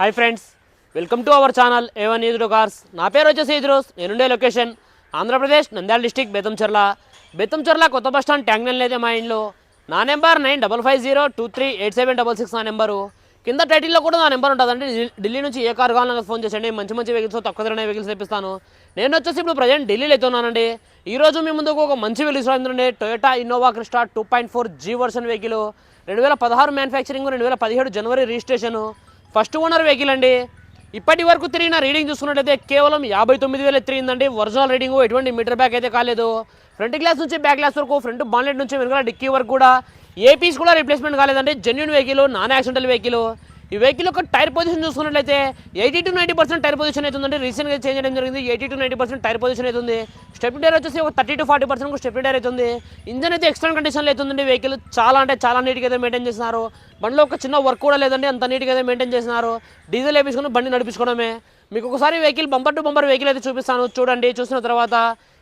Hi friends welcome to our channel A one ఈద్రో cars నా పేరు వచ్చేసి ఈద్రోస్ నేనుండే లొకేషన్. ఆంధ్రప్రదేశ్ నంద్యాల డిస్టిక్ బెతంచెర్ల బెతంచెర్ల కొత్త బస్ స్టాండ్ ట్యాంక్ నెల అయితే మా ఇంట్లో నా number nine double five zero two three eight seven double six నా నెంబరు. కింద టైటిల్లో కూడా నా నెంబర్ ఉంటుందండి. ఢిల్లీ- నుంచి ఏ కార్ కావాలన్నా ఫోన్ చేసండి మంచి మంచి వెహికల్స్ తక్కువ ధరనే వెహికల్స్ తెప్పిస్తాను. నేను వచ్చేసి ఇప్పుడు ప్రజెంట్ ఢిల్లీలో అయితే ఉన్నానండి. ఈ రోజు మీ ముందుకు ఒక మంచి వెహికల్స్ రాండి Toyota Innova Crysta two point four G version vehicle రెండు వేల పదహారు మ్యానుఫ్యాక్చరింగ్ రెండు వేల పదిహేడు జనవరి రిజిస్ట్రేషను ఫస్ట్ ఓనర్ వెహికల్ అండి. ఇప్పటి వరకు తిరిగిన రీడింగ్ చూసుకున్నట్లయితే కేవలం యాభై తొమ్మిది వేలు తిరిగిందండి. ఒరిజినల్ రీడింగ్ ఎటువంటి మీటర్ బ్యాక్ అయితే కాలేదు. ఫ్రంట్ గ్లాస్ నుంచి బ్యాక్ గ్లాస్ వరకు ఫ్రంట్ బాన్లెట్ నుంచి వెనుక డిక్కీ వరకు కూడా ఏ పీస్ కూడా రీప్లేస్మెంట్ కాలేదండి. Genuine vehicle non accidental vehicle ఈ వెహికల్ యొక్క టైర్ పొజిషన్ చూసుకున్నట్లయితే eighty to ninety percent tyre position అవుతుందండి రీసెంట్గా చేంజ్ చేయడం జరిగింది. Eighty to ninety percent tyre position అవుతుంది స్టెప్ టైర్ వచ్చేసి ఒక thirty to forty percent step tyre అవుతుంది ఇంజన్ అయితే ఎక్స్టర్నల్ కండిషన్లో అవుతుందండి వెహికల్ చాలా అంటే చాలా నీట్గా అయితే మెయింటైన్ చేస్తున్నారు బండిలో ఒక చిన్న వర్క్ కూడా లేదండి. అంత నీట్గా అయితే మెయింటైన్ చేస్తున్నారు డీజిల్ వేపించుకుని బండి నడిపించుకోవడమే. మీకు ఒకసారి vehicle bumper to bumper vehicle అయితే చూపిస్తాను. చూడండి. చూసిన తర్వాత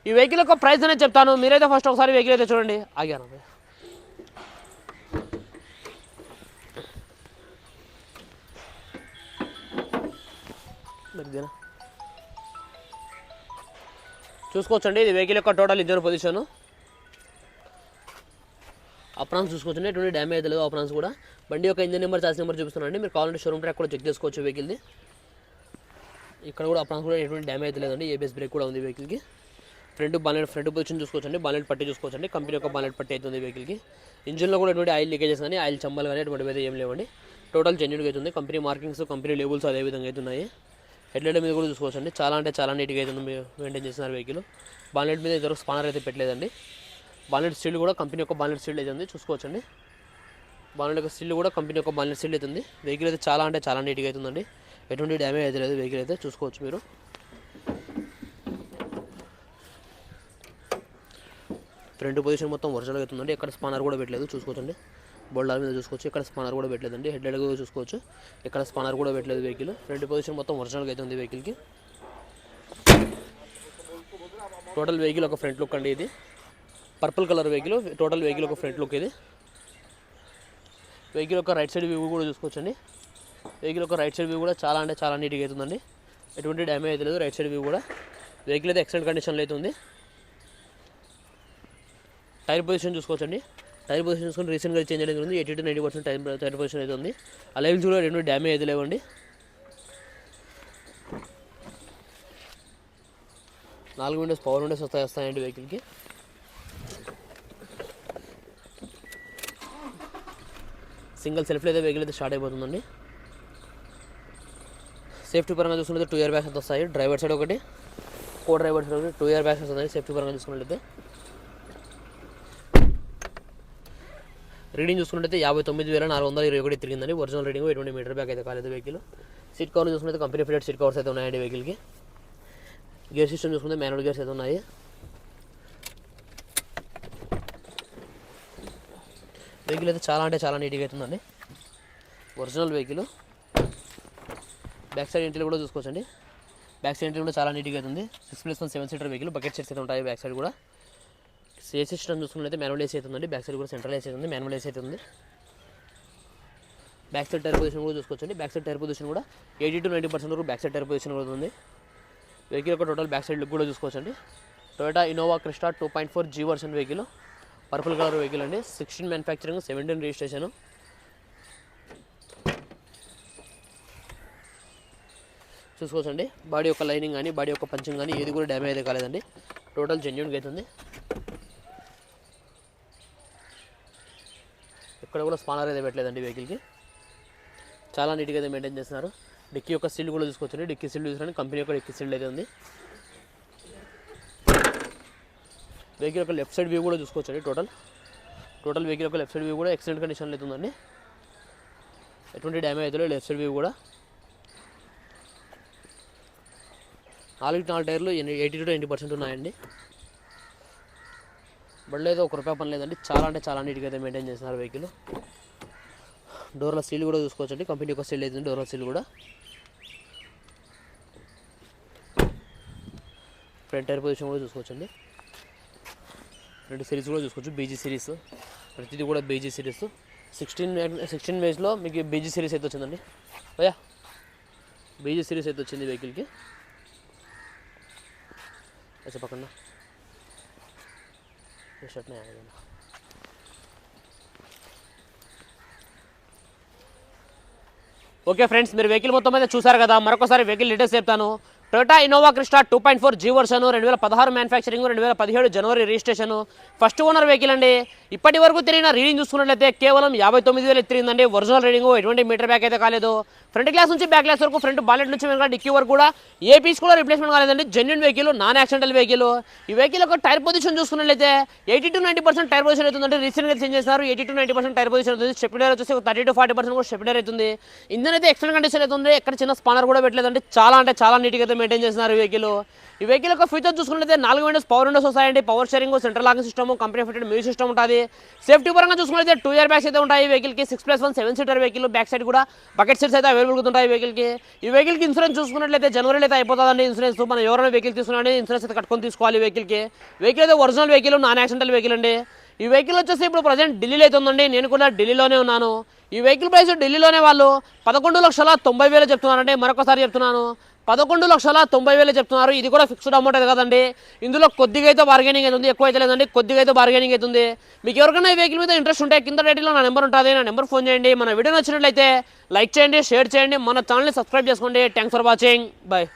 ఈ వెహికల్ యొక్క ప్రైస్ అనేది చెప్తాను. మీరైతే ఫస్ట్ ఒకసారి వెహికల్ అయితే చూడండి. ఆగాను. దగ్గర చూసుకోవచ్చండి ఇది వెహికల్ యొక్క టోటల్ ఇంజన్ పొజిషన్ అప్రాన్స్ చూసుకోవచ్చండి ఎటువంటి డ్యామేజ్ అయితే లేదు అప్రాన్స్ కూడా. బండి యొక్క ఇంజన్ నెంబర్ చార్జ్ నెంబర్ చూపిస్తున్నానండి. మీరు కావాలంటే షోరూమ్ ట్రాక్ కూడా చెక్ చేసుకోవచ్చు వెహికల్ది ఇక్కడ కూడా అప్రాన్స్ కూడా ఎటువంటి డ్యామేజ్ అయితే లేదండి. ఏబిఎస్ బ్రేక్ కూడా ఉంది వెహికల్కి ఫ్రంట్ బాలెట్ ఫ్రంట్ పొజిషన్ చూసుకోవచ్చండి. బాలెట్ పట్టి చూసుకోవచ్చండి. కంపెనీ యొక్క బాలెట్ పట్టి అవుతుంది వెహికల్కి ఇంజిన్లో కూడా ఎటువంటి ఆయిల్ లీకేజెస్ కానీ ఆయిల్ చంబలు కానీ ఎటువంటి అయితే ఏం లేవండి. టోటల్ జెన్యున్గా అవుతుంది కంపెనీ మార్కింగ్స్ కంపెనీ లేబుల్స్ అదే విధంగా అవుతున్నాయి హెడ్లైట్ మీద కూడా చూసుకోవచ్చండి. చాలా అంటే చాలా నీట్గా అవుతుంది మీరు మెయింటైన్ చేస్తున్నారు వెహికల్ బాలెట్ మీద ఇద్దరు స్పానర్ అయితే పెట్టలేదండి. బాలెట్ స్టీల్ కూడా కంపెనీ యొక్క బాలెట్ స్టీల్ అయితే ఉంది. చూసుకోవచ్చండి. బాన్లెట్ యొక్క స్టీల్ కూడా కంపెనీ యొక్క బాలెట్ స్టీల్ ఉంది. వెహికల్ అయితే చాలా అంటే చాలా నీట్గా అవుతుందండి ఎటువంటి డ్యామేజ్ అయితే లేదు వెహికల్ అయితే. చూసుకోవచ్చు మీరు. ఫ్రంట్ పొజిషన్ మొత్తం ఒరిజినల్గా అవుతుందండి ఎక్కడ స్పానర్ కూడా పెట్టలేదు. చూసుకోవచ్చండి. బోల్డాల మీద చూసుకోవచ్చు. ఇక్కడ స్పానర్ కూడా పెట్టలేదండి. హెడ్ లైట్ కూడా చూసుకోవచ్చు. ఇక్కడ స్పానర్ కూడా పెట్టలేదు వెహికల్ ఫ్రంట్ పొజిషన్ మొత్తం ఒరిజినల్గా అవుతుంది వెహికల్కి టోటల్ వెహికల్ ఒక ఫ్రంట్ లుక్ అండి ఇది. Purple colour vehicle total vehicle ఒక ఫ్రంట్ లుక్ ఇది. వెహికల్ ఒక రైట్ సైడ్ వ్యూ కూడా చూసుకోవచ్చండి. వెహికల్ ఒక రైట్ సైడ్ వ్యూ కూడా చాలా అంటే చాలా నీట్గా అవుతుందండి ఎటువంటి డ్యామేజ్ అయితే లేదు. రైట్ సైడ్ వ్యూ కూడా. వెహికల్ అయితే ఎక్సలెంట్ కండిషన్లో అయితే ఉంది. టైర్ పొజిషన్ చూసుకోవచ్చండి. టైర్ పొజిషన్ చూసుకొని రీసెంట్గా చేంజ్ చేయడం జరిగింది eighty to ninety percent tyre tyre position అయితే ఉంది. ఆ కూడా రెండు డ్యామేజ్ అయితే లేవండి. నాలుగు విండోస్ పవర్ విండోస్ వస్తాయి వస్తాయండి వెహికల్కి సింగిల్ సెల్ఫ్లో అయితే వెహికల్ అయితే స్టార్ట్ అయిపోతుందండి. సేఫ్టీ పరంగా చూసుకుంటే టూ ఇయర్ బ్యాగ్స్ వస్తాయి. డ్రైవర్ సైడ్ ఒకటి కో డ్రైవర్ సైడ్ ఒకటి టూ ఇయర్ బ్యాగ్స్ వస్తాయి. సేఫ్టీ పరంగా చూసుకున్నట్లయితే. రీడింగ్ చూసుకున్నట్టయితే యాభై తొమ్మిది వేల నాలుగు వందల ఇరవై ఒకటి తిరిగిందని ఒరిజినల్ రీడింగ్ ఎటువంటి మీటర్ బ్యాక్ అయితే కాలేదు వెహికల్. సీట్ కవర్ చూసుకుంటే కంపెనీ ఫిటెడ్ సీట్ కవర్స్ అయితే ఉన్నాయండి వెహికల్కి. గేర్ సిస్టమ్ చూసుకుంటే మాన్యువల్ గేర్స్ అయితే ఉన్నాయి. వెహికల్ అయితే చాలా అంటే చాలా నీట్గా అవుతుందండి. ఒరిజినల్ వెహికల్ బ్యాక్ సైడ్ ఇంట్లో కూడా చూసుకోవచ్చండి. బ్యాక్ సైడ్ ఇంట్లో కూడా చాలా నీట్గా అవుతుంది. Six plus one seven seater vehicle bucket seats అయితే ఉంటాయి బ్యాక్ సైడ్ కూడా. ఏ సిస్టమ్ చూసుకున్నట్లయితే మాన్యువల్ ఏసీ అవుతుంది బ్యాక్ సైడ్ కూడా సెంట్రల్ ఏసీ అవుతుంది మాన్యువల్ ఏసీ అవుతుంది బ్యాక్ సైడ్ టైర్ పొజిషన్ కూడా చూసుకోవచ్చండి. బ్యాక్ సైడ్ టైర్ పొజిషన్ కూడా ఎయిటీ టు నైంటీ పర్సెంట్ వరకు బ్యాక్ సైడ్ టైర్ పొజిషన్ కూడా ఉంది. వెహికల్ యొక్క టోటల్ బ్యాక్ సైడ్ లుక్ కూడా చూసుకోవచ్చండి. Toyota Innova Crysta two point four G version vehicle purple colour vehicle అండి. సిక్స్టీన్ మ్యానుఫ్యాక్చరింగ్ సెవెంటీన్ రిజిస్ట్రేషన్ చూసుకోవచ్చండి. Body యొక్క లైనింగ్ కానీ బాడీ యొక్క పంచింగ్ కానీ ఏది కూడా డ్యామేజ్ అయితే కాలేదండి. టోటల్ జెన్యున్గా అవుతుంది ఎక్కడ కూడా స్పానర్ అయితే పెట్టలేదండి వెహికల్కి. చాలా నీట్గా అయితే మెయింటైన్ చేస్తున్నారు. డిక్కీ యొక్క సీల్ కూడా చూసుకోవచ్చండి. డిక్కీ సీల్ చూసుకోండి కంపెనీ యొక్క డిక్కీ సీల్ అయితే ఉంది. వెహికల్ యొక్క లెఫ్ట్ సైడ్ వ్యూ కూడా చూసుకోవచ్చండి టోటల్. టోటల్ వెహికల్ యొక్క లెఫ్ట్ సైడ్ వ్యూ కూడా ఎక్సలెంట్ కండిషన్లో అయితే ఉందండి. ఎటువంటి డ్యామేజ్ అయితే లెఫ్ట్ సైడ్ వ్యూ కూడా. నాలుగు నాలుగు టైర్లు ఎయిటీ టు నైంటీ పర్సెంట్ ఉన్నాయండి. బండి ఏదో ఒక రూపాయి పని లేదండి. చాలా అంటే చాలా నీట్గా అయితే మెయింటైన్ చేస్తున్నారు వెహికల్ డోర్ల సీల్ కూడా చూసుకోవచ్చండి. కంపెనీ యొక్క సీల్ అవుతుంది డోర్ల సీల్ కూడా. ఫ్రంట్ టైర్ పొజిషన్ కూడా చూసుకోవచ్చండి. రెండు సిరీస్ కూడా చూసుకోవచ్చు బీజీ సిరీస్ ప్రతిదీ కూడా బీజీ సిరీస్ సిక్స్టీన్ సిక్స్టీన్ వేజ్లో మీకు బీజీ సిరీస్ అయితే వచ్చిందండి. అయ్యా! బీజీ సిరీస్ అయితే వచ్చింది వెహికల్కి అసలు పక్కన. ये शर्ट नहीं आएगा ना ఓకే ఫ్రెండ్స్ మీరు వెహికల్ మొత్తం మీద చూసారు కదా మరొకసారి వెహికల్ డీటెయిల్స్ చెప్తాను Toyota Innova Crysta two point four G version రెండు వేల పదహారు మ్యానుఫ్యాక్చరింగ్ రెండు వేల పదిహేడు జనవరి రిజిస్ట్రేషన్ ఫస్ట్ ఓనర్ వెహికల్ అండి ఇప్పటి వరకు తిరిగిన రీడింగ్ చూసుకున్నట్లయితే కేవలం యాభై తొమ్మిది వేలు తిరిగిందండి ఒరిజినల్ రీడింగ్ ఎటువంటి మీటర్ బ్యాక్ అయితే కాలేదు ఫ్రంట్ గ్లాస్ నుంచి బ్యాక్ గ్లాస్ వరకు ఫ్రంట్ బాలెట్ నుంచి వెనక డిక్కీ వరకు కూడా ఏ పీస్ కూడా రిప్లేస్మెంట్ కాలేదండి. Genuine vehicle non accidental vehicle ఈ వెహికల్ యొక్క టైర్ పొజిషన్ చూసుకున్నట్లయితే eighty to ninety percent tyre position అవుతుందంటే రీసెంట్గా చేంజ్ చేస్తారు eighty to ninety percent tyre position అవుతుంది. స్టెప్లర్ వచ్చేసి థర్టీ టు ఫార్టీ పర్సెంట్ కూడా స్టెప్లర్ అవుతుంది. ఇంజన్ అయితే ఎక్సలెంట్ కండిషన్ అవుతుంది. ఎక్కడ చిన్న స్పానర్ కూడా పెట్టలేదండి. చాలా అంటే చాలా నీట్గా అయితే మెయింటైన్ చేస్తున్నారు వెహికల్ ఈ వెహికల్ యొక్క ఫీచర్ చూసుకున్నట్లయితే నాలుగు విండోస్ పవర్ విండోస్ వస్తాయండి power steering central locking system company fitted music system ఉంటుంది. సేఫ్టీ పరంగా చూసుకున్నట్లయితే టూ ఇయర్ బ్యాగ్స్ అయితే ఉంటాయి వెహికల్కి six plus one seven seater vehicle back side కూడా బకెట్ సీట్స్ అయితే అవైలబుల్ ఉంటాయి ఈ వెహికల్కి. ఈ వెహికల్కి ఇన్సూరెన్స్ చూసుకున్నట్లయితే జనవరిలో అయితే అయిపోతుందండి ఇన్సూరెన్స్. మనం ఎవరైనా వెహికల్ తీసుకున్నాండి ఇన్సూరెన్స్ అయితే కట్టుకొని తీసుకోవాలి వెహికల్కి. వెహికల్ అయితే original vehicle non accidental vehicle అండి. ఈ వెహికల్ వచ్చేసి ఇప్పుడు ప్రజెంట్ ఢిల్లీలో అయితే ఉందండి. నేను కూడా ఢిల్లీలోనే ఉన్నాను. ఈ వెహికల్ ప్రైస్ ఢిల్లీలోనే వాళ్ళు పదకొండు లక్షల తొంభై వేలు చెప్తున్నారండి. మరొకసారి చెప్తున్నాను. పదకొండు లక్షల తొంభై వేలు చెప్తున్నారు. ఇది కూడా ఫిక్స్డ్ అమౌంట్ అయితే కదండి. ఇందులో కొద్దిగా అయితే బార్గెనింగ్ అవుతుంది ఎక్కువ అయితే లేదండి. కొద్దిగా అయితే బార్గెనింగ్ అవుతుంది మీకు ఎవరికైనా ఈ వెహికల్ మీద ఇంట్రెస్ట్ ఉంటే కింద రేటింగ్లో నా నెంబర్ ఉంటుంది. నా నెంబర్ ఫోన్ చేయండి. మన వీడియో నచ్చినట్లయితే లైక్ చేయండి షేర్ చేయండి. మన ఛానల్ని సబ్స్క్రైబ్ చేసుకోండి. Thanks for watching bye